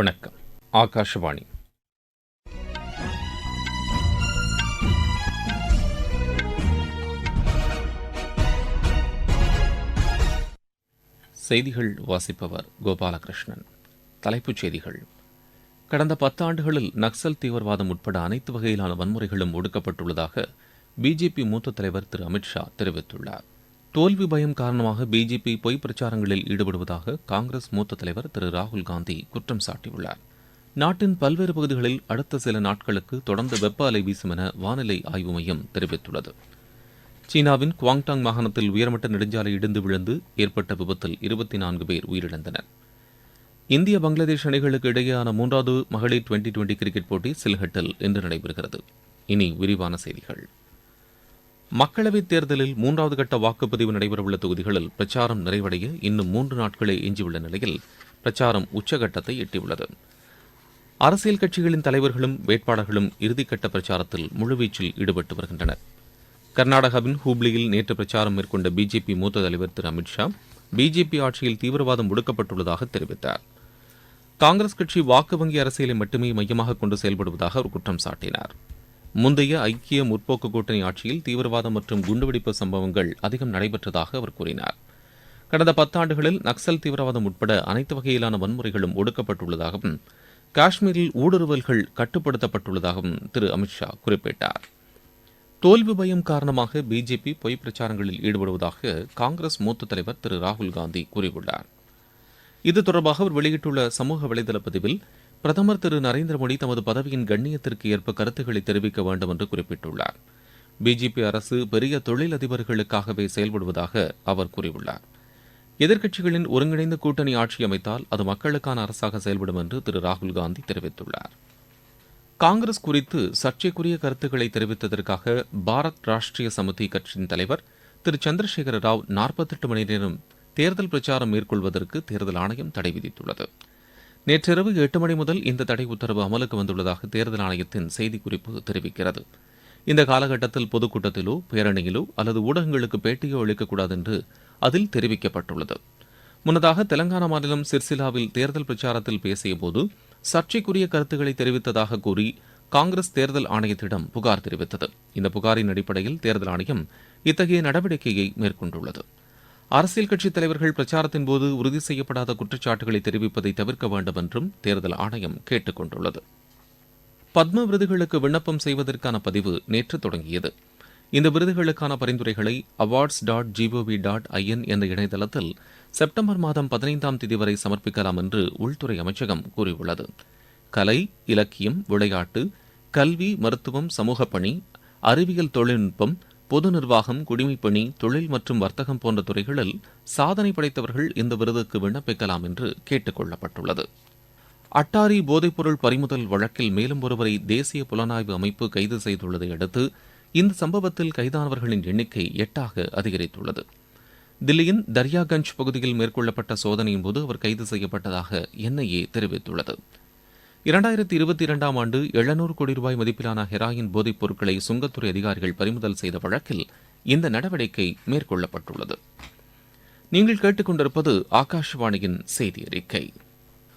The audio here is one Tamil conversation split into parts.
வணக்கம். ஆகாஷவாணி. செய்திகள் வாசிப்பவர் கோபாலகிருஷ்ணன். தலைப்புச் செய்திகள். கடந்த பத்தாண்டுகளில் நக்சல் தீவிரவாதம் உட்பட அனைத்து வகையிலான வன்முறைகளும் ஒடுக்கப்பட்டுள்ளதாக பிஜேபி மூத்த தலைவர் திரு அமித்ஷா தெரிவித்துள்ளார். தோல்வி பயம் காரணமாக பிஜேபி பொய் பிரச்சாரங்களில் ஈடுபடுவதாக காங்கிரஸ் மூத்த தலைவர் திரு ராகுல் காந்தி குற்றம் சாட்டியுள்ளார். நாட்டின் பல்வேறு பகுதிகளில் அடுத்த சில நாட்களுக்கு தொடர்ந்து வெப்ப அலை வீசும் என வானிலை ஆய்வு மையம் தெரிவித்துள்ளது. சீனாவின் குவாங்டாங் மாகாணத்தில் உயர்மட்ட நெடுஞ்சாலை இடிந்து விழுந்து ஏற்பட்ட விபத்தில் இருபத்தி நான்கு பேர் உயிரிழந்தனர். இந்திய பங்களாதேஷ் அணிகளுக்கு இடையேயான மூன்றாவது மகளிர் டுவெண்டி டுவெண்டி கிரிக்கெட் போட்டி சில்ஹட்டில் இன்று நடைபெறுகிறது. இனி விரிவான செய்திகள். மக்களவைத் தேர்தலில் மூன்றாவது கட்ட வாக்குப்பதிவு நடைபெறவுள்ள தொகுதிகளில் பிரச்சாரம் நிறைவடைய இன்னும் மூன்று நாட்களே எஞ்சியுள்ள நிலையில் பிரச்சாரம் உச்சகட்டத்தை எட்டியுள்ளது. அரசியல் கட்சிகளின் தலைவர்களும் வேட்பாளர்களும் இறுதிக்கட்ட பிரச்சாரத்தில் முழுவீச்சில் ஈடுபட்டு வருகின்றனர். கர்நாடகாவின் ஹூப்ளியில் நேற்று பிரச்சாரம் மேற்கொண்ட பிஜேபி மூத்த தலைவர் திரு அமித்ஷா பிஜேபி ஆட்சியில் தீவிரவாதம் ஒடுக்கப்பட்டுள்ளதாக தெரிவித்தார். காங்கிரஸ் கட்சி வாக்கு வங்கி அரசியலை மட்டுமே மையமாக கொண்டு செயல்படுவதாக அவர் குற்றம் சாட்டினார். முந்தைய ஐக்கிய முற்போக்கு கூட்டணி ஆட்சியில் தீவிரவாதம் மற்றும் குண்டுவெடிப்பு சம்பவங்கள் அதிகம் நடைபெற்றதாக அவர் கூறினார். கடந்த பத்தாண்டுகளில் நக்சல் தீவிரவாதம் உட்பட அனைத்து வகையிலான வன்முறைகளும் ஒடுக்கப்பட்டுள்ளதாகவும் காஷ்மீரில் ஊடுருவல்கள் கட்டுப்படுத்தப்பட்டுள்ளதாகவும் திரு அமித்ஷா குறிப்பிட்டார். தோல்வி பயம் காரணமாக பிஜேபி பொய் பிரச்சாரங்களில் ஈடுபடுவதாக காங்கிரஸ் மூத்த தலைவர் திரு ராகுல் காந்தி கூறியுள்ளார். இது தொடர்பாக அவர் வெளியிட்டுள்ள சமூக வலைதள பதிவில் பிரதமர் திரு நரேந்திர மோடி தமது பதவியின் கண்ணியத்திற்கு ஏற்ப கருத்துக்களை தெரிவிக்க வேண்டும் என்று குறிப்பிட்டுள்ளார். பிஜேபி அரசு பெரிய தொழிலதிபர்களுக்காகவே செயல்படுவதாக அவர் கூறியுள்ளார். எதிர்க்கட்சிகளின் ஒருங்கிணைந்த கூட்டணி ஆட்சி அமைத்தால் அது மக்களுக்கான அரசாக செயல்படும் என்று திரு ராகுல் காந்தி தெரிவித்துள்ளார். காங்கிரஸ் குறித்து சர்ச்சைக்குரிய கருத்துக்களை தெரிவித்ததற்காக பாரத் ராஷ்டிரிய சமிதி கட்சியின் தலைவர் திரு சந்திரசேகர ராவ் நாற்பத்தெட்டு மணி நேரம் தேர்தல் பிரச்சாரம் மேற்கொள்வதற்கு தேர்தல் ஆணையம் தடை விதித்துள்ளது. நேற்றிரவு எட்டு மணி முதல் இந்த தடை உத்தரவு அமலுக்கு வந்துள்ளதாக தேர்தல் ஆணையத்தின் செய்திக்குறிப்பு தெரிவிக்கிறது. இந்த காலகட்டத்தில் பொதுக்கூட்டத்திலோ பேரணியிலோ அல்லது ஊடகங்களுக்கு பேட்டியோ அளிக்கக்கூடாது என்று அதில் தெரிவிக்கப்பட்டுள்ளது. முன்னதாக தெலங்கானா மாநிலம் சிர்சிலாவில் தேர்தல் பிரச்சாரத்தில் பேசியபோது சர்ச்சைக்குரிய கருத்துக்களை தெரிவித்ததாக கூறி காங்கிரஸ் தேர்தல் ஆணையத்திடம் புகார் தெரிவித்தது. இந்த புகாரின் அடிப்படையில் தேர்தல் ஆணையம் இத்தகைய நடவடிக்கையை மேற்கொண்டுள்ளது. அரசியல் கட்சித் தலைவர்கள் பிரச்சாரத்தின் போது உறுதி செய்யப்படாத குற்றச்சாட்டுகளை தெரிவிப்பதை தவிர்க்க வேண்டும் என்றும் தேர்தல் ஆணையம் கேட்டுக் கொண்டுள்ளது. பத்ம விருதுகளுக்கு விண்ணப்பம் செய்வதற்கான பதிவு நேற்று தொடங்கியது. இந்த விருதுகளுக்கான பரிந்துரைகளை awards dot G O V dot I N என்ற இணையதளத்தில் செப்டம்பர் மாதம் பதினைந்தாம் தேதி வரை சமர்ப்பிக்கலாம் என்று உள்துறை அமைச்சகம் கூறியுள்ளது. கலை இலக்கியம் விளையாட்டு கல்வி மருத்துவம் சமூகப்பணி அறிவியல் தொழில்நுட்பம் பொது நிர்வாகம் குடிமைப்பணி தொழில் மற்றும் வர்த்தகம் போன்ற துறைகளில் சாதனை படைத்தவர்கள் இந்த விருதுக்கு விண்ணப்பிக்கலாம் என்று கேட்டுக் கொள்ளப்பட்டுள்ளது. அட்டாரி போதைப்பொருள் பறிமுதல் வழக்கில் மேலும் ஒருவரை தேசிய புலனாய்வு அமைப்பு கைது செய்துள்ளதை அடுத்து இந்த சம்பவத்தில் கைதானவர்களின் எண்ணிக்கை எட்டாக அதிகரித்துள்ளது. தில்லியின் தர்யாகஞ்ச் பகுதியில் மேற்கொள்ளப்பட்ட சோதனையின் போது அவர் கைது செய்யப்பட்டதாக என்ஐஏ தெரிவித்துள்ளது. இரண்டாயிரத்தி இருபத்தி இரண்டாம் ஆண்டு எழுநூறு கோடி ரூபாய் மதிப்பிலான ஹெராயின் போதைப் பொருட்களை சுங்கத்துறை அதிகாரிகள் பறிமுதல் செய்த வழக்கில் இந்த நடவடிக்கை மேற்கொள்ளப்பட்டுள்ளது. நீங்கள் கேட்டுக்கொண்டிருப்பது ஆகாஷவாணியின் செய்தி அறிக்கை.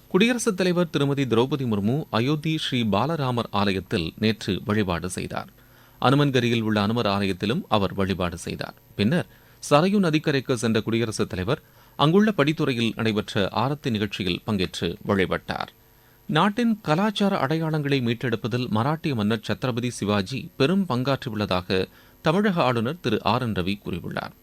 குடியரசுத் தலைவர் திருமதி திரௌபதி முர்மு அயோத்தி ஸ்ரீ பாலராமர் ஆலயத்தில் நேற்று வழிபாடு செய்தார். அனுமன்கரியில் உள்ள அனுமர் ஆலயத்திலும் அவர் வழிபாடு செய்தார். பின்னர் சரையு நதிக்கரைக்கு சென்ற குடியரசுத் தலைவர் அங்குள்ள படித்துறையில் நடைபெற்ற ஆரத்தி நிகழ்ச்சியில் பங்கேற்று வழிபட்டார். நாட்டின் கலாச்சார அடையாளங்களை மீட்டெடுப்பதில் மராட்டிய மன்னர் சத்ரபதி சிவாஜி பெரும் பங்காற்றியுள்ளதாக தமிழக ஆளுநர் திரு ஆர் என் ரவி கூறியுள்ளார்.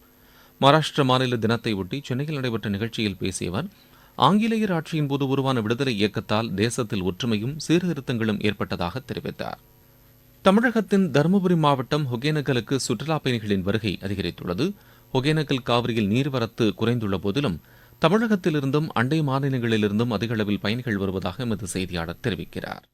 மகாராஷ்டிர மாநில தினத்தையொட்டி சென்னையில் நடைபெற்ற நிகழ்ச்சியில் பேசிய அவர் ஆங்கிலேயர் ஆட்சியின் போது உருவான விடுதலை இயக்கத்தால் தேசத்தில் ஒற்றுமையும் சீர்திருத்தங்களும் ஏற்பட்டதாக தெரிவித்தார். தமிழகத்தின் தருமபுரி மாவட்டம் ஒகேனக்கலுக்கு சுற்றுலாப் பயணிகளின் வருகை அதிகரித்துள்ளது. ஒகேனக்கல் காவிரியில் நீர்வரத்து குறைந்துள்ள போதிலும் தமிழகத்திலிருந்தும் அண்டை மாநிலங்களிலிருந்தும் அதிக அளவில் பயணிகள் வருவதாக எமது செய்தியாளர் தெரிவிக்கிறார்.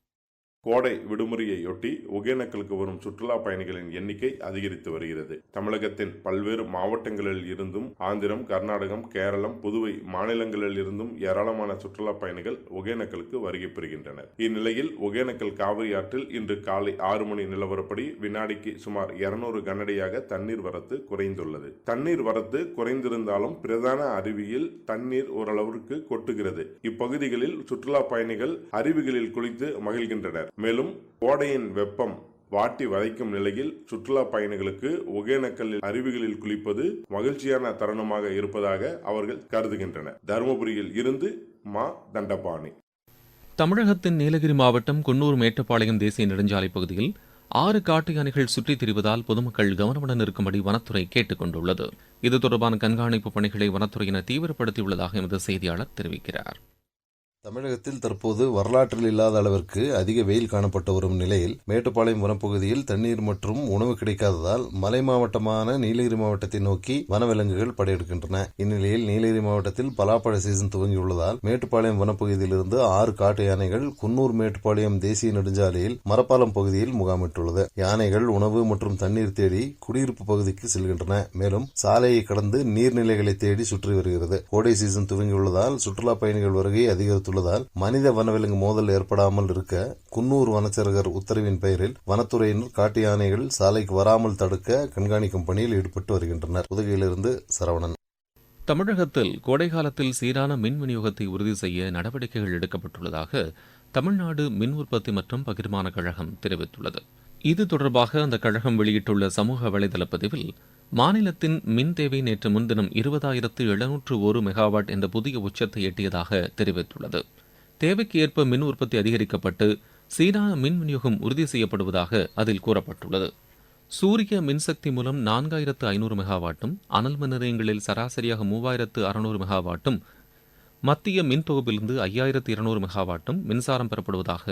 கோடை விடுமுறையொட்டி ஒகேனக்கலுக்கு வரும் சுற்றுலா பயணிகளின் எண்ணிக்கை அதிகரித்து வருகிறது. தமிழகத்தின் பல்வேறு மாவட்டங்களில் இருந்தும் ஆந்திரம் கர்நாடகம் கேரளம் புதுவை மாநிலங்களில் இருந்தும் ஏராளமான சுற்றுலா பயணிகள் ஒகேனக்கலுக்கு வருகை பெறுகின்றனர் இந்நிலையில் ஒகேனக்கல் காவிரி ஆற்றில் இன்று காலை ஆறு மணி நிலவரப்படி வினாடிக்கு சுமார் இருநூறு கனடியாக தண்ணீர் வரத்து குறைந்துள்ளது. தண்ணீர் வரத்து குறைந்திருந்தாலும் பிரதான அருவியில் தண்ணீர் ஓரளவிற்கு கொட்டுகிறது. இப்பகுதிகளில் சுற்றுலா பயணிகள் அருவிகளில் குளித்து மகிழ்கின்றனர். மேலும் கோடையின் வெப்பம் வாட்டி வதைக்கும் நிலையில் சுற்றுலா பயணிகளுக்கு ஒகேனக்கல்லில் அருவிகளில் குளிப்பது மகிழ்ச்சியான தருணமாக இருப்பதாக அவர்கள் கருதுகின்றனர். தருமபுரியில் இருந்து மா தண்டபாணி. தமிழகத்தின் நீலகிரி மாவட்டம் குன்னூர் மேட்டுப்பாளையம் தேசிய நெடுஞ்சாலை பகுதியில் ஆறு காட்டு யானைகள் சுற்றித் திரிவதால் பொதுமக்கள் கவனமுடன் இருக்கும்படி வனத்துறை கேட்டுக் கொண்டுள்ளது. இது தொடர்பான கண்காணிப்பு பணிகளை வனத்துறையினர் தீவிரப்படுத்தியுள்ளதாக எமது செய்தியாளர் தெரிவிக்கிறார். தமிழகத்தில் தற்போது வரலாற்றில் இல்லாத அளவிற்கு அதிக வெயில் காணப்பட்டு வரும் நிலையில் மேட்டுப்பாளையம் வனப்பகுதியில் தண்ணீர் மற்றும் உணவு கிடைக்காததால் மலை மாவட்டமான நீலகிரி மாவட்டத்தை நோக்கி வனவிலங்குகள் படையெடுக்கின்றன. இந்நிலையில் நீலகிரி மாவட்டத்தில் பலாப்பழ சீசன் துவங்கியுள்ளதால் மேட்டுப்பாளையம் வனப்பகுதியிலிருந்து ஆறு காட்டு யானைகள் குன்னூர் மேட்டுப்பாளையம் தேசிய நெடுஞ்சாலையில் மரப்பாலம் பகுதியில் முகாமிட்டுள்ளது. யானைகள் உணவு மற்றும் தண்ணீர் தேடி குடியிருப்பு பகுதிக்கு செல்கின்றன. மேலும் சாலையை கடந்து நீர்நிலைகளை தேடி சுற்றி வருகிறது. கோடை சீசன் துவங்கியுள்ளதால் சுற்றுலா பயணிகள் வருகை அதிகரித்துள்ளது உள்ளதால் மனித வனவிலங்கு மோதல் ஏற்படாமல் இருக்க குன்னூர் வனச்சரகர் உத்தரவின் பெயரில் வனத்துறையினர் காட்டு யானைகள் சாலைக்கு வராமல் தடுக்க கண்காணிக்கும் பணியில் ஈடுபட்டு வருகின்றனர். உதகையிலிருந்து சரவணன். தமிழகத்தில் கோடைகாலத்தில் சீரான மின் விநியோகத்தை உறுதி செய்ய நடவடிக்கைகள் எடுக்கப்பட்டுள்ளதாக தமிழ்நாடு மின் உற்பத்தி மற்றும் பகிர்மான கழகம் தெரிவித்துள்ளது. இது தொடர்பாக அந்த கழகம் வெளியிட்டுள்ள சமூக வலைதள பதிவில் மாநிலத்தின் மின் தேவை நேற்று முன்தினம் இருபதாயிரத்து எழுநூற்று ஒரு மெகாவாட் என்ற புதிய உச்சத்தை எட்டியதாக தெரிவித்துள்ளது. தேவைக்கு ஏற்ப மின் உற்பத்தி அதிகரிக்கப்பட்டு சீரான மின் விநியோகம் உறுதி செய்யப்படுவதாக அதில் கூறப்பட்டுள்ளது. சூரிய மின்சக்தி மூலம் நான்காயிரத்து ஐநூறு மெகாவாட்டும் அனல் மின் நிலையங்களில் சராசரியாக மூவாயிரத்து அறுநூறு மெகாவாட்டும் மத்திய மின் தொகுப்பிலிருந்து ஐயாயிரத்து இருநூறு மெகாவாட்டும் மின்சாரம் பெறப்படுவதாக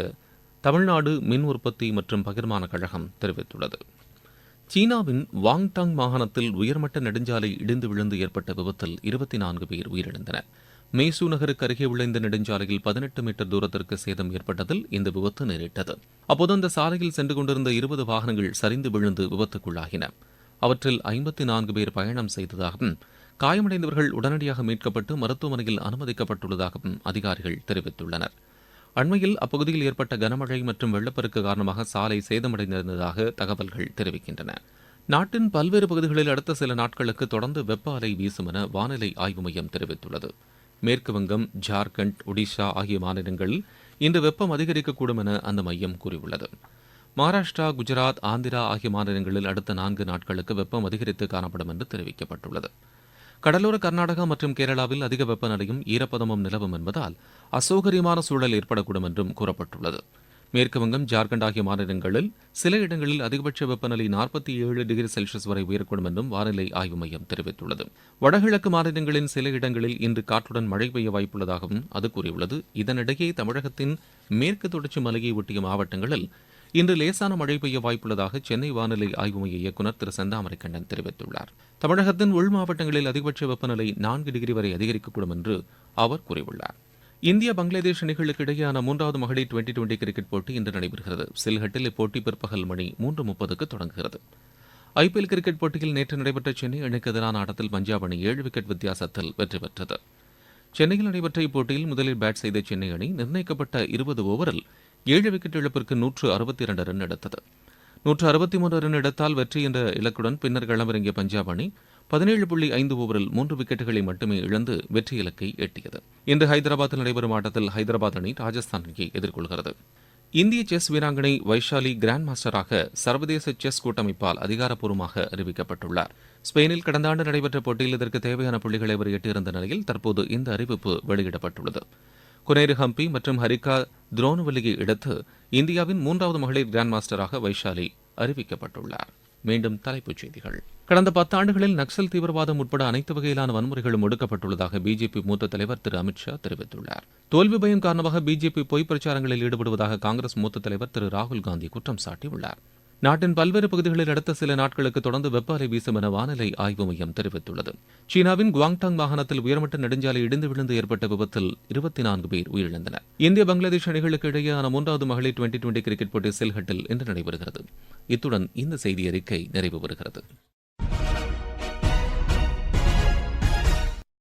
தமிழ்நாடு மின் உற்பத்தி மற்றும் பகிர்மான கழகம் தெரிவித்துள்ளது. சீனாவின் வாங்டாங் மாகாணத்தில் உயர்மட்ட நெடுஞ்சாலை இடிந்து விழுந்து ஏற்பட்ட விபத்தில் இருபத்தி நான்கு பேர் உயிரிழந்தனர். மேசு நகருக்கு அருகே உள்ள இந்த நெடுஞ்சாலையில் பதினெட்டு மீட்டர் தூரத்திற்கு சேதம் ஏற்பட்டதில் இந்த விபத்து நேரிட்டது. அப்போது அந்த சாலையில் சென்று கொண்டிருந்த இருபது வாகனங்கள் சரிந்து விழுந்து விபத்துக்குள்ளாகின. அவற்றில் ஐம்பத்தி நான்கு பேர் பயணம் செய்ததாகவும் காயமடைந்தவர்கள் உடனடியாக மீட்கப்பட்டு மருத்துவமனையில் அனுமதிக்கப்பட்டுள்ளதாகவும் அதிகாரிகள் தெரிவித்துள்ளனர். அண்மையில் அப்பகுதியில் ஏற்பட்ட கனமழை மற்றும் வெள்ளப்பெருக்கு காரணமாக சாலை சேதமடைந்திருந்ததாக தகவல்கள் தெரிவிக்கின்றன. நாட்டின் பல்வேறு பகுதிகளில் அடுத்த சில நாட்களுக்கு தொடர்ந்து வெப்ப அலை வீசும் என வானிலை ஆய்வு மையம் தெரிவித்துள்ளது. மேற்கு வங்கம் ஜார்க்கண்ட் ஒடிஷா ஆகிய மாநிலங்களில் இந்த வெப்பம் அதிகரிக்கக்கூடும் என அந்த மையம் கூறியுள்ளது. மகாராஷ்டிரா குஜராத் ஆந்திரா ஆகிய மாநிலங்களில் அடுத்த நான்கு நாட்களுக்கு வெப்பம் அதிகரித்து காணப்படும் என்று தெரிவிக்கப்பட்டுள்ளது. கடலோர கர்நாடகா மற்றும் கேரளாவில் அதிக வெப்பநிலையும் ஈரப்பதமும் நிலவும் என்பதால் அசௌகரியமான சூழல் ஏற்படக்கூடும் என்றும் கூறப்பட்டுள்ளது. மேற்குவங்கம் ஜார்க்கண்ட் ஆகிய மாநிலங்களில் சில இடங்களில் அதிகபட்ச வெப்பநிலை நாற்பத்தி ஏழு டிகிரி செல்சியஸ் வரை உயரக்கூடும் என்றும் வானிலை ஆய்வு மையம் தெரிவித்துள்ளது. வடகிழக்கு மாநிலங்களின் சில இடங்களில் இன்று காற்றுடன் மழை பெய்ய வாய்ப்புள்ளதாகவும் அது கூறியுள்ளது. இதனிடையே தமிழகத்தின் மேற்கு தொடர்ச்சி மலையை ஒட்டிய மாவட்டங்களில் இன்று லேசான மழை பெய்ய வாய்ப்புள்ளதாக சென்னை வானிலை ஆய்வு மைய இயக்குநர் திரு செந்தாமரைக்கண்ணன் தெரிவித்துள்ளார். தமிழகத்தின் உள் மாவட்டங்களில் அதிகபட்ச வெப்பநிலை நான்கு டிகிரி வரை அதிகரிக்கக்கூடும் என்று அவர் கூறியுள்ளார். இந்தியா பங்களாதேஷ் அணிகளுக்கு இடையேயான மூன்றாவது மகளிர் டுவெண்டி டுவெண்டி கிரிக்கெட் போட்டி இன்று நடைபெறுகிறது. சில்ஹட்டில் இப்போட்டி பிற்பகல் மணி மூன்று முப்பதுக்கு தொடங்குகிறது. ஐபிஎல் கிரிக்கெட் போட்டியில் நேற்று நடைபெற்ற சென்னை அணிக்கு எதிரான ஆட்டத்தில் பஞ்சாப் அணி ஏழு விக்கெட் வித்தியாசத்தில் வெற்றி பெற்றது. சென்னையில் நடைபெற்ற இப்போட்டியில் முதலில் பேட் செய்த சென்னை அணி நிர்ணயிக்கப்பட்ட இருபது ஓவரில் ஏழு விக்கெட் இழப்பிற்கு நூற்று அறுபத்தி இரண்டு ரன் எடுத்தது. நூற்று அறுபத்தி மூன்று ரன் எடுத்தால் வெற்றி என்ற இலக்குடன் பின்னர் களமிறங்கிய பஞ்சாப் அணி பதினேழு புள்ளி ஐந்து ஓவரில் மூன்று விக்கெட்டுகளை மட்டுமே இழந்து வெற்றி இலக்கை எட்டியது. இன்று ஹைதராபாத்தில் நடைபெறும் ஆட்டத்தில் ஹைதராபாத் அணி ராஜஸ்தான் அணியை எதிர்கொள்கிறது. இந்திய செஸ் வீராங்கனை வைஷாலி கிராண்ட் மாஸ்டராக சர்வதேச செஸ் கூட்டமைப்பால் அதிகாரப்பூர்வமாக அறிவிக்கப்பட்டுள்ளார். ஸ்பெயினில் கடந்த ஆண்டு நடைபெற்ற போட்டியில் இதற்கு தேவையான புள்ளிகளை அவர் எட்டியிருந்த நிலையில் தற்போது இந்த அறிவிப்பு வெளியிடப்பட்டுள்ளது. குனேரு ஹம்பி மற்றும் ஹரிகா துரோனுவலியை எடுத்து இந்தியாவின் மூன்றாவது மகளிர் கிராண்ட் மாஸ்டராக வைஷாலி அறிவிக்கப்பட்டுள்ளார். மீண்டும் தலைப்புச் செய்திகள். கடந்த பத்தாண்டுகளில் நக்சல் தீவிரவாதம் உட்பட அனைத்து வகையிலான வன்முறைகளும் ஒடுக்கப்பட்டுள்ளதாக பிஜேபி மூத்த தலைவர் திரு அமித்ஷா தெரிவித்துள்ளார். தோல்வி பயம் காரணமாக பிஜேபி பொய் பிரச்சாரங்களில் ஈடுபடுவதாக காங்கிரஸ் மூத்த தலைவர் திரு ராகுல் காந்தி குற்றம் சாட்டியுள்ளார். நாட்டின் பல்வேறு பகுதிகளில் அடுத்த சில நாட்களுக்கு தொடர்ந்து வெப்ப அலை வீசும் என வானிலை ஆய்வு மையம் தெரிவித்துள்ளது. சீனாவின் குவாங்டாங் மாகாணத்தில் உயர்மட்ட நெடுஞ்சாலை இடிந்து விழுந்து ஏற்பட்ட விபத்தில் இருபத்தி நான்கு பேர் உயிரிழந்தனர். இந்திய பங்களாதேஷ் அணிகளுக்கு இடையேயான மூன்றாவது மகளிர் டுவெண்டி டுவெண்டி கிரிக்கெட் போட்டி சில்ஹட்டில் இன்று நடைபெறுகிறது. இத்துடன் இந்த செய்தி அறிக்கை நிறைவு பெறுகிறது.